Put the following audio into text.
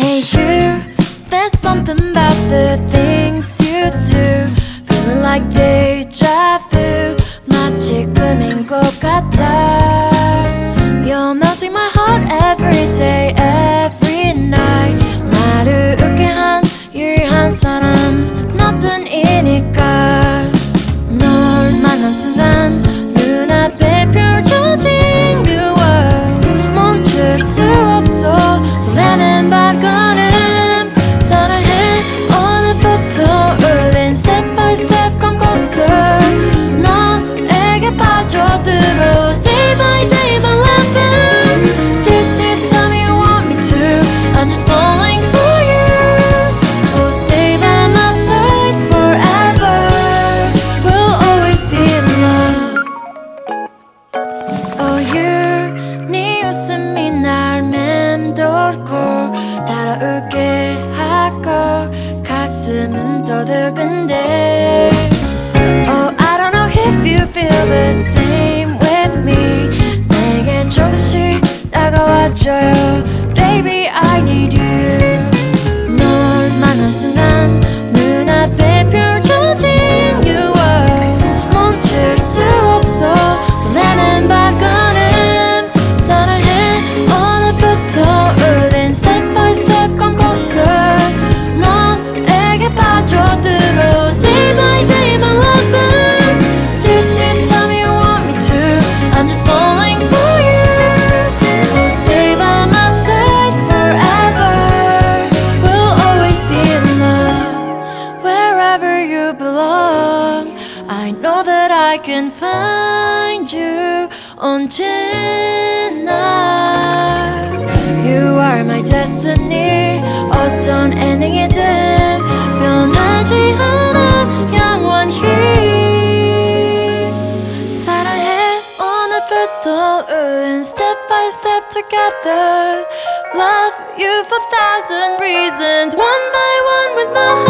Hey you, there's something about the things you do Feeling like deja vu 마치 꿈인 것 같아 You're melting my heart every day, every night 나를 웃게 한 유일한 사람 너뿐이니까 맴돌고 따라오게 하고 가슴은 떠들근데 Oh I don't know if you feel the same with me 내게 조금씩 다가와줘요 know that I can find you 언제나. You are my destiny. 어떤 엔딩이든 변하지 않아 영원히. 사랑해 오늘부터 우린 step by step together Love you for thousand reasons One by one with my heart Tick, tick,